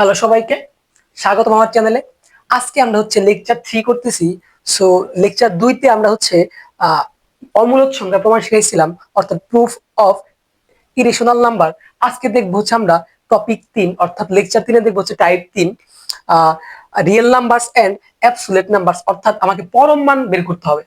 Hello সবাইকে। স্বাগত আমার চ্যানেলে আজকে আমরা হচ্ছে লেকচার থ্রি করতেছি। সো লেকচার দুইতে আমরা হচ্ছে অমূলক সংখ্যা প্রমাণ শিখাইছিলাম, অর্থাৎ প্রুফ অফ ইরেশনাল নাম্বার আজকে দেখব হচ্ছে আমরা টপিক তিন, অর্থাৎ লেকচার তিনে দেখব হচ্ছে টাইপ তিন real numbers and absolute numbers অর্থাৎ আমাকে পরম মান বের করতে হবে।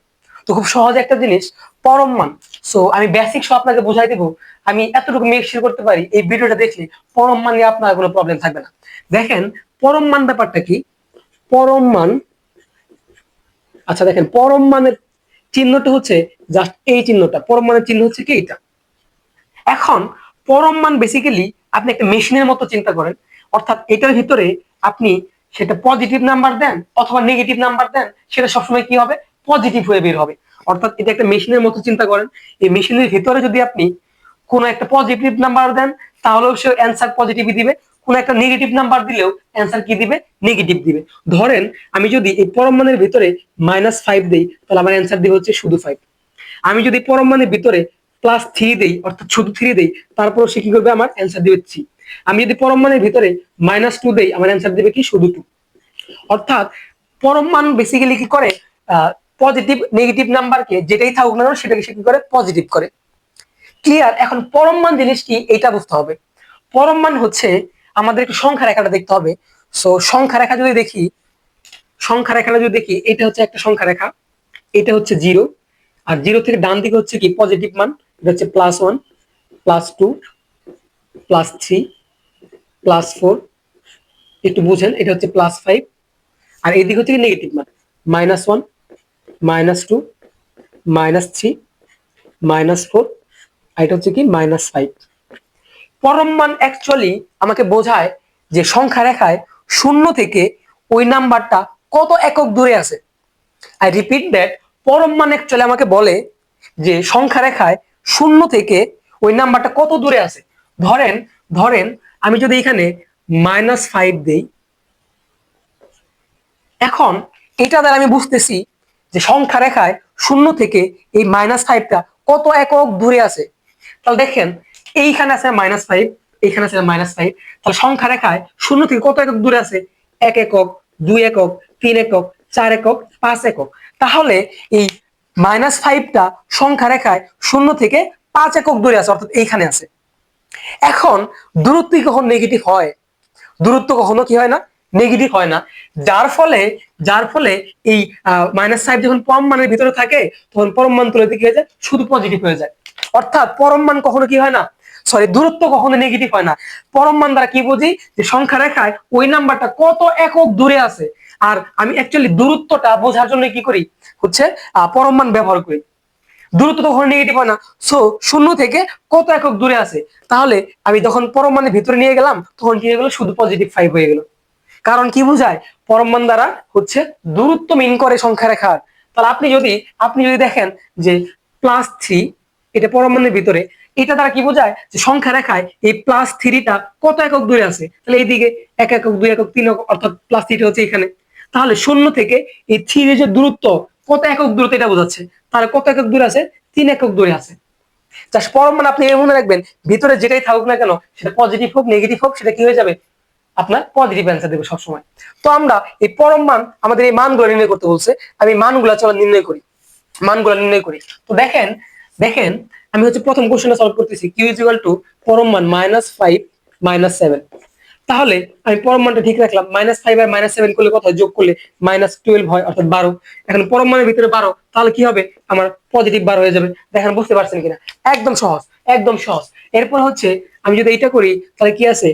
তো খুব সহজ একটা জিনিস, পরম মান। সো আমি বেসিক সব আপনাকে বুঝাই দেবো। আমি এতটুকু মেক শিওর করতে পারি, এই ভিডিওটা দেখলে পরম মান নিয়ে আপনার কোনো প্রবলেম থাকবে না। দেখেন, পরম মান ব্যাপারটা কি? পরম মান আচ্ছা দেখেন, পরম মানের চিহ্নটা হচ্ছে জাস্ট এই চিহ্নটা। পরম মানের চিহ্ন হচ্ছে কি এটা? এখন, পরম মান বেসিক্যালি আপনি একটা মেশিনের মতো চিন্তা করেন। অর্থাৎ এটার ভিতরে আপনি সেটা পজিটিভ নাম্বার দেন অথবা নেগেটিভ নাম্বার দেন, সেটা সবসময় কি হবে? পজিটিভ হয়ে বের হবে। অর্থাৎ এটা একটা মেশিনের মতো চিন্তা করেন। এই মেশিনের ভিতরে যদি আপনি কোনো একটা পজিটিভ নাম্বার দেন, তাহলেও সে অ্যান্সার পজিটিভই দিবে। কোনো একটা নেগেটিভ নাম্বার দিলেও অ্যান্সার কি দিবে? নেগেটিভ দিবে। ধরেন, আমি যদি এই পরম মানের ভিতরে মাইনাস ফাইভ দিই, তাহলে আমার অ্যান্সার দিবে হচ্ছে শুধু ফাইভ আমি যদি পরম মানের ভিতরে প্লাস থ্রি দিই, অর্থাৎ শুধু থ্রি দিই তারপর সে কি করবে? আমার অ্যান্সার দিবে থ্রি আমি যদি পরম মানের ভিতরে মাইনাস টু দেই, আমার অ্যান্সার দিবে কি? শুধু টু অর্থাৎ পরম মান বেসিক্যালি কি করে? পজিটিভ নেগেটিভ নাম্বারকে যেটাই থাকুক না সেটাকে সে কি করে? পজিটিভ করে। ক্লিয়ার এখন পরম মান জিনিস কি? এটা বুঝতে হবে। পরম মান হচ্ছে আমাদের একটু সংখ্যা রেখাটা দেখতে হবে। সো সংখ্যা রেখা যদি দেখি, সংখ্যা রেখাটা যদি দেখি, এটা হচ্ছে একটা সংখ্যা রেখা। এটা হচ্ছে জিরো আর জিরো থেকে ডান দিকে হচ্ছে কি? পজিটিভ মান। এটা হচ্ছে plus one plus two plus three plus four একটু বুঝেন, এটা হচ্ছে প্লাস ফাইভ আর এইদিকে হচ্ছে কি? নেগেটিভ মান। Minus one minus two minus three minus four এটা হচ্ছে কি মাইনাস ফাইভ পরম মান অ্যাকচুয়ালি আমাকে বোঝায় যে সংখ্যা রেখায় শূন্য থেকে ওই নাম্বারটা কত একক দূরে আছে। আই রিপিট দ্যাট পরম মান অ্যাকচুয়ালি আমাকে বলে যে সংখ্যা রেখায় শূন্য থেকে ওই নাম্বারটা কত দূরে আছে। ধরেন ধরেন আমি যদি এখানে মাইনাস ফাইভ দেই, এখন এটা দ্বারা আমি বুঝতেছি যে সংখ্যা রেখায় শূন্য থেকে এই মাইনাস ফাইভটা কত একক দূরে আছে? তাহলে দেখেন, এইখানে আছে মাইনাস ফাইভ এইখানে আছে মাইনাস ফাইভ তাহলে সংখ্যা রেখায় শূন্য থেকে কত একক দূরে আছে? এক একক, দুই একক, তিন একক, চার একক, পাঁচ একক। তাহলে এই মাইনাস ফাইভটা সংখ্যা রেখায় শূন্য থেকে পাঁচ একক দূরে আছে, অর্থাৎ এইখানে আছে। এখন দূরত্ব কখন নেগেটিভ হয়? দূরত্ব কখনো কি হয় না? নেগেটিভ হয় না। যার ফলে যার ফলে এই মাইনাস ফাইভ যখন পরম মানের ভিতরে থাকে, তখন পরম মান তুলে দিকে যায়? শুধু পজিটিভ হয়ে যায়। অর্থাৎ পরম মান কখনো কি হয় না? সরি দূরত্ব কখনো নেগেটিভ হয় না। পরম মান দ্বারা কি বুঝি? যে সংখ্যা রেখায় ওই নাম্বারটা কত একক দূরে আছে। আর আমি অ্যাকচুয়ালি দূরত্বটা বোঝার জন্য কি করি? হচ্ছে পরম মান ব্যবহার করি। দূরত্ব তখন নেগেটিভ হয় না। সো শূন্য থেকে কত একক দূরে আছে? তাহলে আমি যখন পরম মানের ভিতরে নিয়ে গেলাম, তখন কি হয়ে গেল? শুধু পজিটিভ ফাইভ হয়ে গেল। কারণ কি বোঝায়? পরম মান দ্বারা হচ্ছে দূরত্ব মিন করে সংখ্যা রেখার তাহলে আপনি যদি আপনি যদি দেখেন যে প্লাস থ্রি এটা পরম মানের ভিতরে, এটা দ্বারা কি বোঝায়? যে সংখ্যা রেখায় এই প্লাস থ্রিটা কত একক দূরে আছে? তাহলে এইদিকে এক একক, দুই একক, তিন একক, অর্থাৎ প্লাস থ্রিটা হচ্ছে এখানে। তাহলে শূন্য থেকে এই থ্রির যে দূরত্ব, কত একক দূরত্ব এটা বোঝাচ্ছে? তাহলে কত একক দূরে আছে? তিন একক দূরে আছে। জাস্ট পরম মানে আপনি মনে রাখবেন, ভিতরে যেটাই থাকুক না কেন, সেটা পজিটিভ হোক নেগেটিভ হোক, সেটা কি হয়ে যাবে? আপনার পজিটিভ অ্যান্সার দেবে সবসময়। তো আমরা এই পরম মান আমাদের এই মানগুলো নির্ণয় করতে বলছে, আমি মানগুলো চলো নির্ণয় করি। মানগুলো নির্ণয় করি। তো দেখেন দেখেন, আমি হচ্ছে প্রথম কোশ্চেনটা সলভ করতেছি কিউ টু পরম মান মাইনাস ফাইভ মাইনাস সেভেন তাহলে আমি পরম মানটা ঠিক রাখলাম মাইনাস ফাইভ আর মাইনাস সেভেন করলে কত? যোগ করলে মাইনাস টুয়েলভ হয়, অর্থাৎ বারো। এখন পরম মানের ভিতরে বারো, তাহলে কি হবে? আমার পজিটিভ বারো হয়ে যাবে। দেখেন, বুঝতে পারছেন কিনা? একদম সহজ একদম সহজ। এরপর হচ্ছে, আমি যদি এটা করি, তাহলে কি আছে?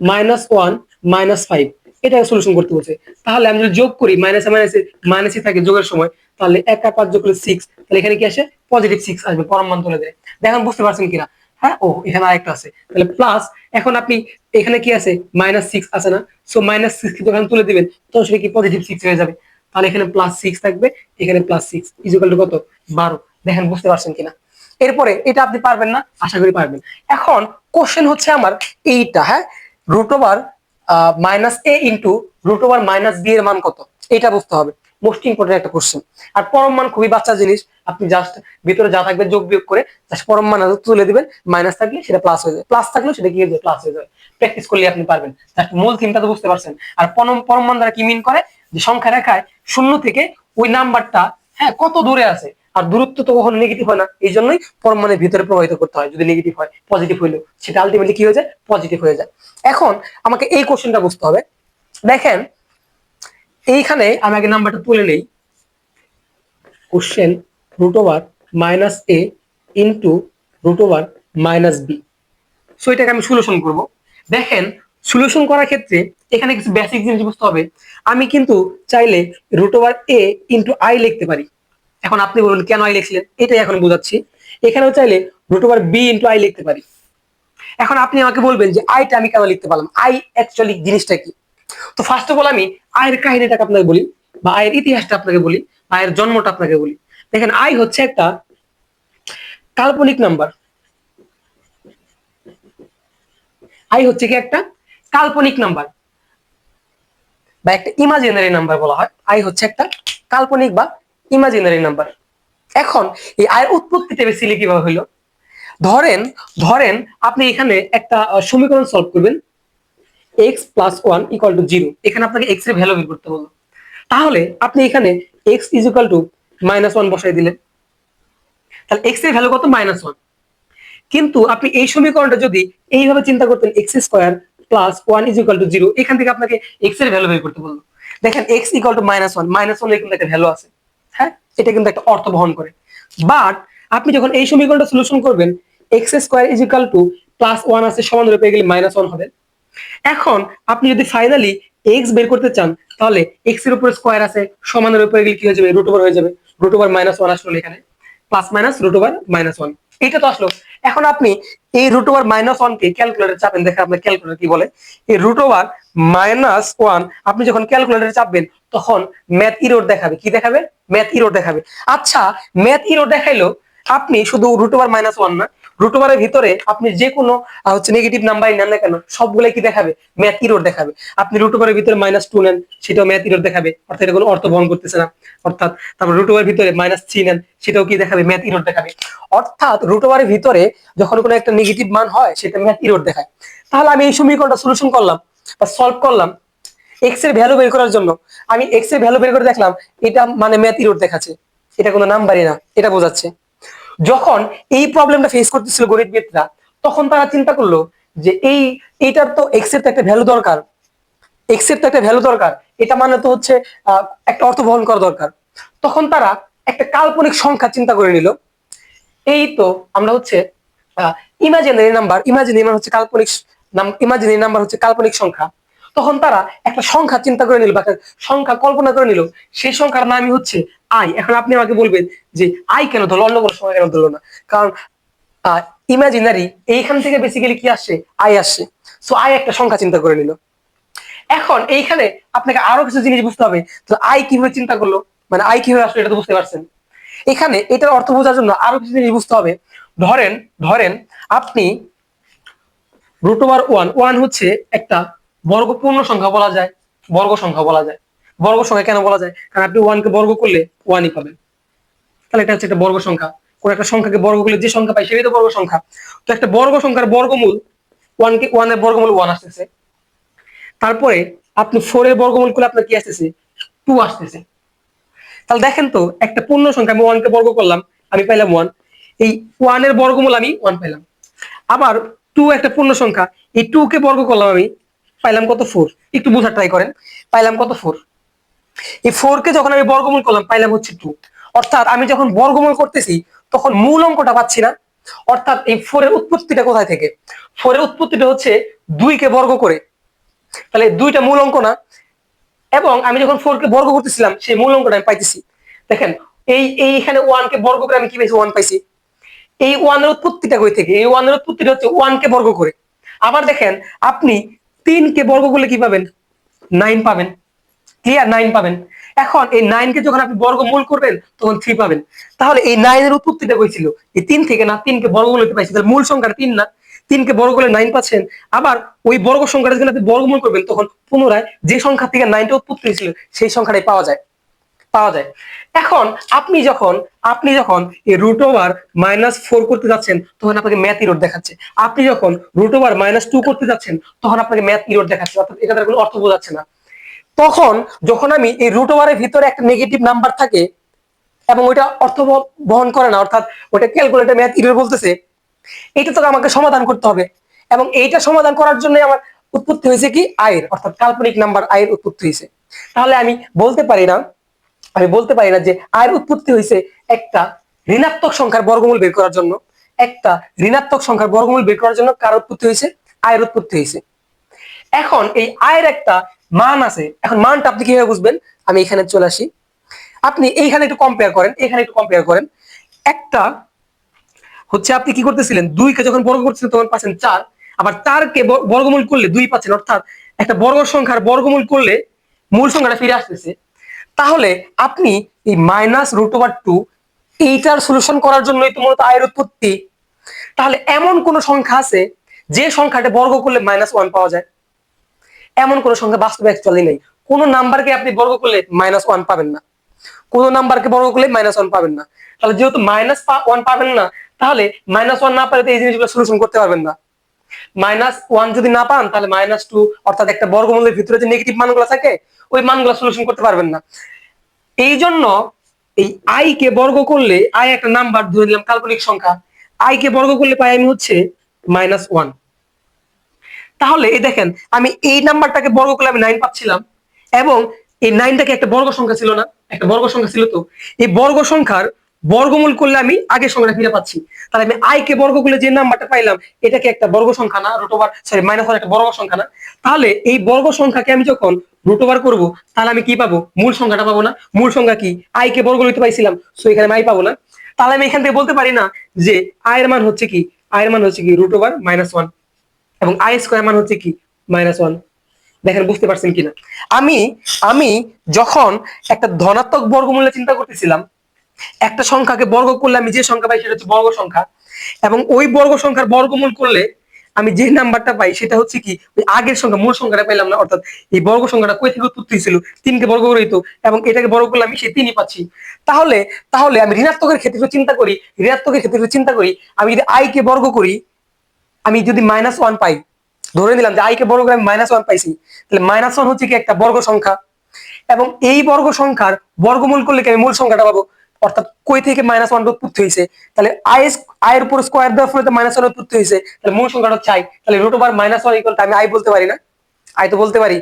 মাইনাস ওয়ান মাইনাস ফাইভ এটা সলিউশন করতে বলছে। তাহলে আমি যদি যোগ করি মাইনাসে মাইনাসে মাইনাসই থাকে যোগের সময়, তাহলে এক আর পাঁচ যোগ করলে সিক্স তাহলে এখানে কি আসে? পজিটিভ সিক্স আসবে পরম মান তুলে দেয় দেখেন বুঝতে পারছেন কিনা? হ্যাঁ ও, এখানে আরেকটা আছে। তাহলে প্লাস এখন আপনি, এখানে কি আছে? মাইনাস সিক্স আছে না? সো মাইনাস সিক্স কিন্তু এখানে তুলে দিবেন, তো সেটা কি পজিটিভ সিক্স হয়ে যাবে? তাহলে এখানে প্লাস সিক্স থাকবে, এখানে প্লাস সিক্স ইজিক্যাল টু কত? বারো। দেখেন বুঝতে পারছেন কিনা? এরপরে এটা আপনি পারবেন না, আশা করি পারবেন। এখন কোশ্চেন হচ্ছে আমার এইটা হ্যাঁ? Root over minus a into root over minus b এর মান কত? এটা বুঝতে হবে। মোস্ট ইম্পর্টেন্ট একটা কোশ্চেন আর পরম মান খুবই বাচ্চা জিনিস। আপনি জাস্ট ভিতরে যা থাকবে যোগ বিয়োগ করে জাস্ট পরম মান তুলে দিবেন। মাইনাস থাকলে সেটা প্লাস হয়ে যায়। প্লাস থাকলেও সেটা কি হয়ে যায়? প্লাস হয়ে যায়। প্র্যাকটিস করলে আপনি পারবেন। জাস্ট মূল থিমটা তো বুঝতে পারছেন। আর পরম পরম মান দ্বারা কি মিন করে? যে সংখ্যা রেখায় শূন্য থেকে ওই নাম্বারটা হ্যাঁ কত দূরে আছে? আর দূরত্ব তো কখনো নেগেটিভ হয় না। এই জন্যই পরম মানের ভিতরে প্রবাহিত করতে হয়, যদি নেগেটিভ হয় পজিটিভ হইলেও সেটা আলটিমেটলি কি হয়ে যায়? পজিটিভ হয়ে যায়। এখন আমাকে এই কোশ্চেনটা বুঝতে হবে। দেখেন, এইখানে আমি আগে নাম্বারটা তুলে নেই। Question root over minus a into root over minus b so এটাকে আমি সলিউশন করব। দেখেন সলিউশন করার ক্ষেত্রে এখানে কিছু বেসিক জিনিস বুঝতে হবে। আমি কিন্তু চাইলে root over a into i লিখতে পারি। এখন আপনি বলুন, কেন আই লিখছিলেন এটাই এখন বোঝাচ্ছি। এখানেও চাইলে root over b into i লিখতে পারি। এখন আপনি আমাকে বলবেন যে আইটা আমি কেন লিখতে পারলাম? আই অ্যাকচুয়ালি জিনিসটা কি? তো ফার্স্ট অফ অল আমি আয়ের কাহিনীটাকে আপনাকে বলি, বা আয়ের ইতিহাসটা আপনাকে বলি আয়ের জন্মটা আপনাকে বলি। দেখেন আই হচ্ছে একটা কাল্পনিক নাম্বার আই হচ্ছে কি একটা কাল্পনিক নাম্বার বা একটা ইমাজিনারি নাম্বার বলা হয়। আই হচ্ছে একটা কাল্পনিক বা ইমাজিনারি নাম্বার এখন এই আয়ের উৎপত্তিটা বেসিলি কীভাবে হইল? ধরেন ধরেন আপনি এখানে একটা সমীকরণ সলভ করবেন। X plus one equal to zero এখানে আপনাকে এক্সের ভ্যালু বের করতে বলল। তাহলে আপনি এখানে x is equal to minus one বসাই দিলেন। তাহলে এক্সের ভ্যালু কত? মাইনাস ওয়ান কিন্তু আপনি এই সমীকরণটা যদি এইভাবে চিন্তা করতেন x square plus one is equal to zero এখান থেকে আপনাকে এক্সের ভ্যালু বের করতে বলল। দেখেন x equal to minus one minus one কিন্তু একটা ভ্যালু আছে। হ্যাঁ এটা কিন্তু একটা অর্থ বহন করে। বাট আপনি যখন এই সমীকরণটা সলিউশন করবেন x square is equal to plus one আছে, সমান রূপে গেলে মাইনাস ওয়ান হবে। এখন আপনি যদি ফাইনালি এক্স বের করতে চান, তাহলে এক্সের উপর স্কোয়ার আছে, সমানের উপরে গেলে কি হয়ে যাবে? রুট ওভার হয়ে যাবে। রুট ওভার মাইনাস ওয়ান আসলো এখানে। Plus minus root over minus one এটা তো আসলো। এখন আপনি এই রুট ওভার মাইনাস কে ক্যালকুলেটর চাপেন, দেখেন আপনার ক্যালকুলেটর কি বলে? এই রুট ওভার মাইনাস ওয়ান আপনি যখন ক্যালকুলেটার চাপবেন, তখন ম্যাথ ইরোড দেখাবে। কি দেখাবে? ম্যাথ ইরোড দেখাবে। আচ্ছা ম্যাথ ইরোড দেখাইলো, আপনি শুধু রুট ওভার মাইনাস ওয়ান না রুট ভিতরে আপনি যে কোনো হচ্ছে নেগেটিভ নাম্বারই নেন না কেন সবগুলো কি দেখাবে? ম্যাথ ইরোড দেখাবে। আপনি রুট ওভারের ভিতরে মাইনাস টু নেন, সেটাও ম্যাথ ইরোড দেখাবে। অর্থাৎ এটা কোনো অর্থ বহন করতেছে না। অর্থাৎ তারপর রুট ভিতরে মাইনাস থ্রি নেন, সেটাও কি দেখাবে? ম্যাথ ইরোড দেখাবে। অর্থাৎ রুট ওভারের ভিতরে যখন কোনো একটা নেগেটিভ মান হয়, সেটা ম্যাথ ইরোড দেখায়। তাহলে আমি এই সমীকরণটা সলিউশন করলাম বা সলভ করলাম এক্সের ভ্যালু বের করার জন্য। আমি এক্সের ভ্যালু বের করে দেখলাম, এটা মানে ম্যাথ ইরোড দেখাচ্ছে। এটা কোনো নাম্বারই না, এটা বোঝাচ্ছে। যখন এই প্রবলেমটা ফেস করতেছিল গণিতবিদরা তখন তারা চিন্তা করল যে এই এইটার তো এক্সের তো একটা ভ্যালু দরকার। এক্সের তো একটা ভ্যালু দরকার। এটা মানে তো হচ্ছে একটা অর্থ বহন করা দরকার। তখন তারা একটা কাল্পনিক সংখ্যা চিন্তা করে নিল। এই তো আমরা হচ্ছে ইমাজিনারি নাম্বার ইমাজিনারি হচ্ছে কাল্পনিক ইমাজিনারি নাম্বার হচ্ছে কাল্পনিক সংখ্যা। তখন তারা একটা সংখ্যা চিন্তা করে নিল বা সংখ্যা কল্পনা করে নিল। সেই সংখ্যার নামই হচ্ছে আই। এখন আপনি আমাকে বলবেন যে আই কেন ধরলো? অন্য কোনো সংখ্যা কেন ধরলো না? কারণ ইমাজিনারি এইখান থেকে বেসিক্যালি কি আসছে আই আসছে সো আই একটা সংখ্যা চিন্তা করে নিল। এখন এইখানে আপনাকে আরও কিছু জিনিস বুঝতে হবে তো আই কীভাবে চিন্তা করল? মানে আই কীভাবে আসলো এটা তো বুঝতে পারছেন। এখানে এটার অর্থ বোঝার জন্য আরও কিছু জিনিস বুঝতে হবে। ধরেন ধরেন আপনি রুট ওভার ওয়ান ওয়ান হচ্ছে একটা বর্গ পূর্ণ সংখ্যা বলা যায়, বর্গ সংখ্যা বলা যায়। বর্গ সংখ্যা কেন বলা যায়? কারণ আপনি ওয়ানকে বর্গ করলে ওয়ানই পাবেন। তাহলে এটা হচ্ছে একটা বর্গ সংখ্যা। কোন একটা সংখ্যাকে বর্গ করলে যে সংখ্যা পাই সেটাই তো বর্গ সংখ্যা। তো একটা বর্গ সংখ্যার বর্গমূল ওয়ানকে ওয়ানের বর্গমূল ওয়ান আসতেছে। তারপরে আপনি ফোর এর বর্গমূল করলে আপনার কি আসতেছে? টু আসতেছে। তাহলে দেখেন তো, একটা পূর্ণ সংখ্যা, আমি ওয়ানকে বর্গ করলাম, আমি পাইলাম ওয়ান এই ওয়ানের বর্গমূল আমি ওয়ান পাইলাম। আবার টু একটা পূর্ণ সংখ্যা, এই টু কে বর্গ করলাম আমি পাইলাম কত ফোর একটু বোঝার ট্রাই করেন। পাইলাম কত ফোর এই ফোর কে যখন আমি বর্গমূল করলাম, পাইলাম হচ্ছে টু অর্থাৎ আমি যখন বর্গমূল করতেছি, তখন মূল অঙ্কটা পাচ্ছি না। অর্থাৎ এই ফোরের উৎপত্তিটা কোথায় থেকে? ফোরের উৎপত্তিটা হচ্ছে দুই কে বর্গ করে। তাহলে দুইটা মূল অঙ্ক না। এবং আমি যখন ফোর কে বর্গ করতেছিলাম, সেই মূল অঙ্কটা আমি পাইতেছি। দেখেন, এই এই এখানে ওয়ান কে বর্গ করে আমি কি পাইছি? ওয়ান পাইছি। এই ওয়ানের উৎপত্তিটা কই থেকে? এই ওয়ানের উৎপত্তিটা হচ্ছে ওয়ান কে বর্গ করে। আবার দেখেন, আপনি তিন কে বর্গ করলে কি পাবেন? নাইন পাবেন। ক্লিয়ার নাইন পাবেন। এখন এই নাইন কে যখন আপনি বর্গমূল করবেন, তখন থ্রি পাবেন। তাহলে এই নাইনের উৎপত্তিটা হয়েছিল এই তিন থেকে না, তিনকে বর্গ করতে পাইছি? তাহলে মূল সংখ্যাটা তিন না। তিনকে বর্গ করলে নাইন পাচ্ছেন। আবার ওই বর্গ সংখ্যাটা যখন আপনি বর্গমূল করবেন, তখন পুনরায় যে সংখ্যা থেকে নাইনটা উৎপত্তি হয়েছিল, সেই সংখ্যাটাই পাওয়া যায়। পাওয়া যায়। এখন আপনি যখন আপনি যখন এই রুট ওভার মাইনাস ফোর করতে যাচ্ছেন, তখন আপনাকে ম্যাথ ইরোড দেখাচ্ছে। আপনি যখন রুট ওভার মাইনাস টু করতে যাচ্ছেন, তখন আপনাকে ম্যাথ ইরোড দেখাচ্ছে। অর্থাৎ এটা তার কোনো অর্থ বোঝাচ্ছে না। তখন যখন আমি এই রুট ওভারের ভিতরে একটা নেগেটিভ নাম্বার থাকে, এবং ওইটা অর্থ বহন করে না, অর্থাৎ ওটা ক্যালকুলেটর ম্যাথ ইরোড বলতেছে এটা তো আমাকে সমাধান করতে হবে। এবং এইটা সমাধান করার জন্য আমার উৎপত্তি হয়েছে কি? আয়ের অর্থাৎ কাল্পনিক নাম্বার আয়ের উৎপত্তি হয়েছে। তাহলে আমি বলতে পারি না আমি বলতে পারি না যে আয়ের উৎপত্তি হয়েছে একটা ঋণাত্মক সংখ্যার বর্গমূল বের করার জন্য, একটা ঋণাত্মক সংখ্যার বর্গমূল বের করার জন্য কার উৎপত্তি হয়েছে? আয়ের উৎপত্তি হয়েছে। এখন এই আয়ের একটা মান আছে। এখন মানটা আপনি কীভাবে বুঝবেন? আমি এখানে চলে আসি। আপনি এইখানে একটু কম্পেয়ার করেন, এখানে একটু কম্পেয়ার করেন। একটা হচ্ছে আপনি কি করতেছিলেন? দুইকে যখন বর্গ করছিলেন তখন পাচ্ছেন চার, আবার চারকে ব- বর্গমূল করলে দুই পাচ্ছেন, অর্থাৎ একটা বর্গ সংখ্যার বর্গমূল করলে মূল সংখ্যাটা ফিরে আসতেছে। তাহলে আপনি এই মাইনাস রুট ওভার টু এইটার সলিউশন করার জন্যই তো মূলত আয়ের উৎপত্তি। তাহলে এমন কোন সংখ্যা আছে যে সংখ্যাটা বর্গ করলে মাইনাস ওয়ান পাওয়া যায়? এমন কোন সংখ্যা বাস্তবে অ্যাকচুয়ালি নেই। কোন নাম্বারকে আপনি বর্গ করলে মাইনাস ওয়ান পাবেন না। কোন নাম্বারকে বর্গ করলে মাইনাস ওয়ান পাবেন না। তাহলে যেহেতু মাইনাস ওয়ান পাবেন না, তাহলে মাইনাস ওয়ান না পারে এই জিনিসগুলো সলিউশন করতে পারবেন না। মাইনাস ওয়ান যদি না পান, তাহলে মাইনাস টু, অর্থাৎ একটা বর্গমূলের ভিতরে যে নেগেটিভ মানগুলো থাকে, ওই মানগুলো সলিউশন করতে পারবেন না। এই জন্য এই আই কে বর্গ করলে আই একটা নাম্বার ধরে নিলাম কাল্পনিক সংখ্যা আই কে বর্গ করলে পাই আমি হচ্ছে মাইনাস ওয়ান। তাহলে এই দেখেন, আমি এই নাম্বারটাকে বর্গ করলে আমি নাইন পাচ্ছিলাম, এবং এই নাইনটাকে একটা বর্গ সংখ্যা ছিল না, একটা বর্গ সংখ্যা ছিল তো, এই বর্গ সংখ্যার বর্গমূল করলে আমি আগের সংখ্যাটা ফিরে পাচ্ছি। তাহলে আমি আই কে বর্গ করলে যে নাম্বারটা পাইলাম, এটাকে একটা বর্গ সংখ্যা না রুট সরি মাইনাস একটা বর্গ সংখ্যা না। তাহলে এই বর্গ সংখ্যাকে আমি যখন রুট ওভার করব, তাহলে আমি কি পাবো? মূল সংখ্যাটা পাবো না। মূল সংখ্যা কি? আই কে বর্গ লিখতে পাইছিলাম সো এখানে আমি আই পাবো না। তাহলে আমি এখান থেকে বলতে পারি না যে আয়ের মান হচ্ছে কি? আয়ের মান হচ্ছে কি রুট ওভার মাইনাস ওয়ান এবং আই স্কোয়ার মান হচ্ছে কি? মাইনাস ওয়ান দেখেন, বুঝতে পারছেন কিনা? আমি আমি যখন একটা ধনাত্মক বর্গমূল্য চিন্তা করতেছিলাম একটা সংখ্যাকে বর্গ করলে আমি যে সংখ্যা পাই সেটা হচ্ছে বর্গ সংখ্যা। এবং ওই বর্গ সংখ্যার বর্গমূল করলে আমি যে নাম্বারটা পাই সেটা হচ্ছে কি, ওই আগের সংখ্যা, মূল সংখ্যাটা পেলাম না, অর্থাৎ এই বর্গ সংখ্যাটা কই থেকে উৎপত্তি ছিল তিনকে বর্গ করে দিত এবং এটাকে বর্গ করলে আমি সেই তিনই পাচ্ছি। তাহলে তাহলে আমি ঋণাত্মকের ক্ষেত্রে চিন্তা করি, ঋণাত্মকের ক্ষেত্রে চিন্তা করি, আমি যদি আই কে বর্গ করি, আমি যদি মাইনাস ওয়ান পাই, ধরে নিলাম যে আই কে বর্গ করে আমি মাইনাস ওয়ান পাইছি, তাহলে মাইনাস ওয়ান হচ্ছে কি একটা বর্গ সংখ্যা। এবং এই বর্গ সংখ্যার বর্গমূল করলে কি আমি মূল সংখ্যাটা পাবো? অর্থাৎ কই থেকে মাইনাস ওয়ান উৎপত্তি হয়েছে? তাহলে আই আয়ের উপর স্কোয়ার দেওয়ার ফলে মাইনাস ওয়ান উৎপত্তি হয়েছে। তাহলে মূল সংখ্যাটা আই তাহলে root over minus one equal আমি আই বলতে পারি না। আই তো বলতে পারি।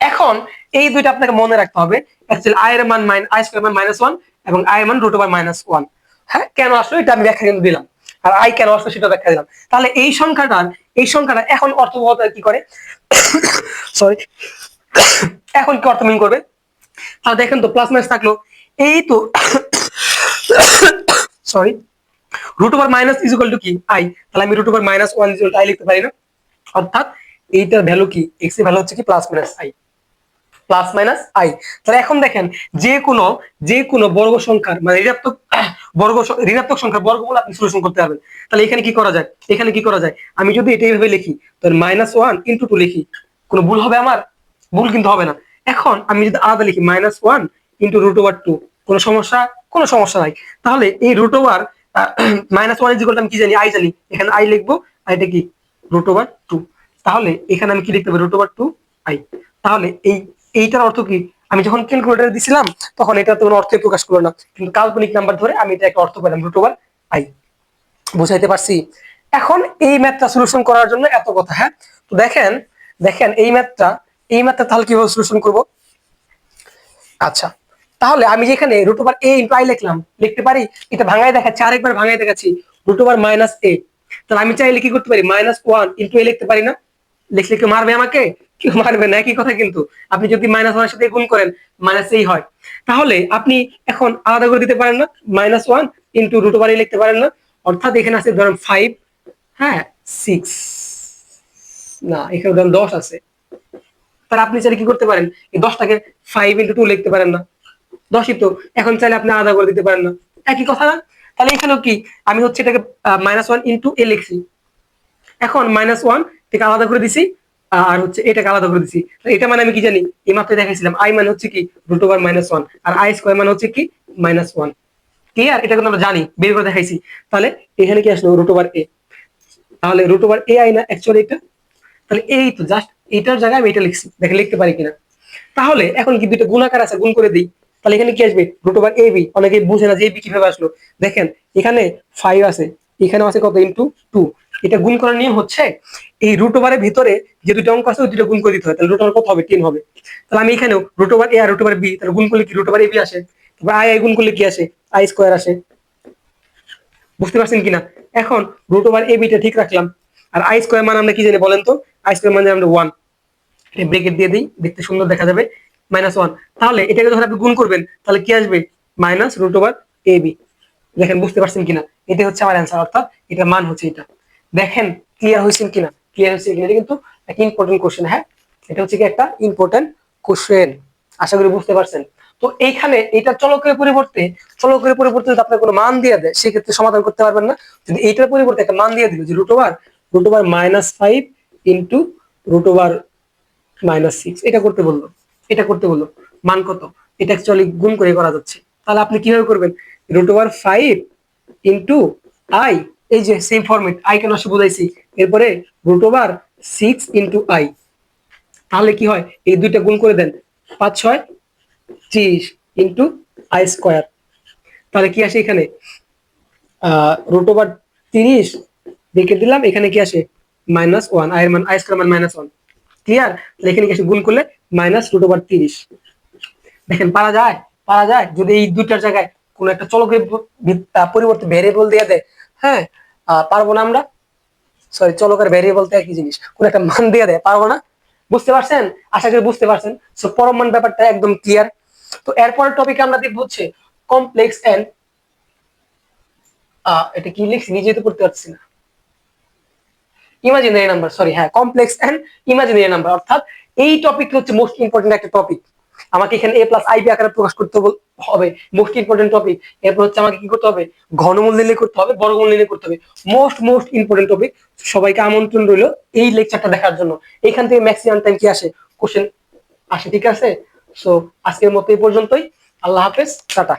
এখন এই দুইটা আপনাকে মনে রাখতে হবে। এর মান মাইন আই স্কোয়ার মান মাইনাস ওয়ান এবং এর মান রুট ওভার মাইনাস ওয়ান হ্যাঁ? কেন আসলো? এটা আমি ব্যাখ্যা কিন্তু দিলাম। আর আই কেন আসলো সেটা ব্যাখ্যা দিলাম। তাহলে এই সংখ্যাটার এই সংখ্যাটা এখন অর্থবহ কি করে? সরি এখন কি অর্থ মিন করবে? তাহলে দেখেন তো প্লাস মাইনাস থাকল। এই তো sorry root over minus is equal to কি আই তাহলে আমি root over minus one is i লিখতে পারি না। অর্থাৎ এইটার ভ্যালু কি? এক্সের ভ্যালু হচ্ছে কি? Plus minus i plus minus i তাহলে এখন দেখেন, যে কোনো যে কোনো বর্গ সংখ্যার মানে ঋণাত্মক, বর্গ ঋণাত্মক সংখ্যার বর্গমূল আপনি সলিউশন করতে পারবেন। তাহলে এখানে কি করা যায়? এখানে কি করা যায়? আমি যদি এটা এইভাবে লিখি, তাহলে মাইনাস ওয়ান ইন্টু টু লিখি। কোনো ভুল হবে আমার? ভুল কিন্তু হবে না। এখন আমি যদি আলাদা লিখি minus one into root over two কোনো সমস্যা? কোনো সমস্যা নাই। তাহলে এই root over minus one is equal আমি কি জানি? আই জানি। এখানে আই লিখব আইটা কি? রুট ওভার টু তাহলে এখানে আমি কি লিখতে পারি? রুট ওভার টু আই তাহলে এই, এইটার অর্থ কি? আমি যখন ক্যালকুলেটার দিছিলাম, তখন এটা তো কোনো অর্থই প্রকাশ করল না। কিন্তু কাল্পনিক নাম্বার ধরে আমি এটা একটা অর্থ পেলাম রুট ওভার আই বুঝাইতে পারছি? এখন এই ম্যাথটা সলিউশন করার জন্য এত কথা হ্যাঁ? তো দেখেন দেখেন এই ম্যাথটা এই ম্যাথটা তাহলে কীভাবে সলিউশন করব? আচ্ছা তাহলে আমি যেখানে root over a into i লিখলাম, লিখতে পারি? এটা ভাঙায় দেখাচ্ছি, আরেকবার ভাঙায় দেখাচ্ছি। রুট ওভার মাইনাস এ তাহলে আমি চাইলে কি করতে পারি মাইনাস ওয়ান ইন্টু এ লিখতে পারি না। লিখলে কেউ মারবে আমাকে? কেউ মারবে না, একই কথা কিন্তু। আপনি যদি মাইনাস ওয়ানের সাথে গুণ করেন মাইনাস এই হয়। তাহলে আপনি এখন আলাদা করে দিতে পারেন না minus one into root over a লিখতে পারেন না। অর্থাৎ এখানে আছে ধরেন ফাইভ হ্যাঁ সিক্স না, এখানে ধরেন দশ আছে। তাহলে আপনি চাইলে কি করতে পারেন? এই দশটাকে ফাইভ ইন্টু টু লিখতে পারেন না। দশই তো, এখন চাইলে আপনি আলাদা করে দিতে পারেন না। একই কথা না তাহলে এখানেও কি, আমি হচ্ছে এটাকে মাইনাস ওয়ান ইন্টু এ লিখছি। এখন মাইনাস ওয়ান থেকে আলাদা করে দিছি, আর হচ্ছে এটাকে আলাদা করে দিছি। এটা মানে আমি কি জানি? এই মাত্র দেখাইছিলাম। আই মানে হচ্ছে কি রুট ওভার মাইনাস ওয়ান আর আই স্কোয়ার মানে হচ্ছে কি মাইনাস ওয়ান ক্লিয়ার এটা কিন্তু আমরা জানি, বের করে দেখাইছি। তাহলে এখানে কি আসলো? রুট ওভার এ তাহলে রুট ওভার এ আই না অ্যাকচুয়ালি এটা? তাহলে এই তো জাস্ট এটার জায়গায় আমি এটা লিখছি। দেখে লিখতে পারি কিনা? তাহলে এখন কি দুইটা গুণাকার আছে, গুণ করে দিই। তাহলে এখানে কি আসবে? রুট ওভার এ বি অনেকে বুঝে না যে এবি কীভাবে আসলো। দেখেন, এখানে ফাইভ আছে এখানে আছে কত? ইন্টু টু এটা গুণ করার নিয়ম হচ্ছে, এই রুট ওভারের ভিতরে যে দুটো অঙ্ক আছে, ওই দুটো গুণ করে দিতে হয়। তাহলে রুট ওভার কত হবে? টেন হবে। তাহলে আমি এখানেও রুট ওভার এ আর রুট ওভার বি তাহলে গুণ করলে কি? রুট ওভার এ বি আসে। তারপর আই আই গুণ করলে কি আসে? আই স্কোয়ার আসে। বুঝতে পারছেন কিনা? এখন রুট ওভার এ বিটা ঠিক রাখলাম। আর আই স্কোয়ার মানে আমরা কি জানি বলেন তো? আই স্কোয়ার মানে আমরা ওয়ান ব্রেকেট দিয়ে দিই, দেখতে সুন্দর দেখা যাবে। মাইনাস ওয়ান তাহলে এটাকে যখন আপনি গুণ করবেন, তাহলে কি আসবে? Minus root over a b দেখেন, বুঝতে পারছেন কিনা? এটা হচ্ছে আমার অ্যান্সার অর্থাৎ এটার মান হচ্ছে এটা। দেখেন ক্লিয়ার হয়েছেন কিনা? ক্লিয়ার হয়েছে এটা কিন্তু একটা ইম্পর্টেন্ট কোশ্চেন হ্যাঁ? এটা হচ্ছে কি একটা ইম্পর্টেন্ট কোশ্চেন আশা করি বুঝতে পারছেন। তো এইখানে এটা চলকের পরিবর্তে চলকের পরিবর্তে যদি আপনার কোনো মান দিয়ে দেয়, সেক্ষেত্রে সমাধান করতে পারবেন না। যদি এইটার পরিবর্তে একটা মান দিয়ে দিল, যে root over root over minus five into root over minus six এটা করতে বলল। এটা করতে বলল। মান কত? এটা অ্যাকচুয়ালি গুণ করে করা যাচ্ছে। তাহলে আপনি কীভাবে করবেন? Root over five into i এই যে সেম ফরম্যাট আই কেন আসে বুঝাইছি? এরপরে root over six into i তাহলে কি হয়? এই দুইটা গুণ করে দেন। পাঁচ, ছয়, ত্রিশ ইন্টু আই স্কোয়ার তাহলে কি আসে এখানে? রুট ওভার তিরিশ দেখে দিলাম, এখানে কি আসে? মাইনাস ওয়ান আয়ের মান আই স্কোয়ার মান মাইনাস ওয়ান ক্লিয়ার তাহলে এখানে কি গুণ করলে মাইনাস রুট ওভার তিরিশ। দেখেন, পারা যায় পারা যায়। যদি এই দুইটার জায়গায় কোন একটা চলকের পরিবর্তে ভ্যারিয়েবল দিয়ে দেয় হ্যাঁ পারব না আমরা। সরি চলকের ভ্যারিয়েবল তো একই জিনিস। কোন একটা মান দিয়ে দেয়, পারব না। বুঝতে পারছেন? আশা করি বুঝতে পারছেন। সো পরম মান ব্যাপারটা একদম ক্লিয়ার তো, এরপরের টপিক আমরা দেখব হচ্ছে কমপ্লেক্স এন্ড এটা কি লিখছি? নিজে তো পড়তে পারছি না। ইমাজিনারি নাম্বার সরি হ্যাঁ কমপ্লেক্স এন্ড ইমাজিনারি নাম্বার অর্থাৎ এই টপিক হচ্ছে মোস্ট ইম্পর্টেন্ট একটা টপিক আমাকে এখানে এ প্লাস আইবি আকারে প্রকাশ করতে হবে মোস্ট ইম্পর্টেন্ট টপিক এরপর হচ্ছে আমাকে কি করতে হবে? ঘনমূল নির্ণয় করতে হবে, বর্গমূল নির্ণয় করতে হবে। মোস্ট মোস্ট ইম্পর্টেন্ট টপিক সবাইকে আমন্ত্রণ রইল এই লেকচারটা দেখার জন্য। এখান থেকে ম্যাক্সিমাম টাইম কি আসে? কোশ্চেন আসে, ঠিক আছে? সো আজকের মতো এই পর্যন্তই। আল্লাহ হাফেজ, টাটা।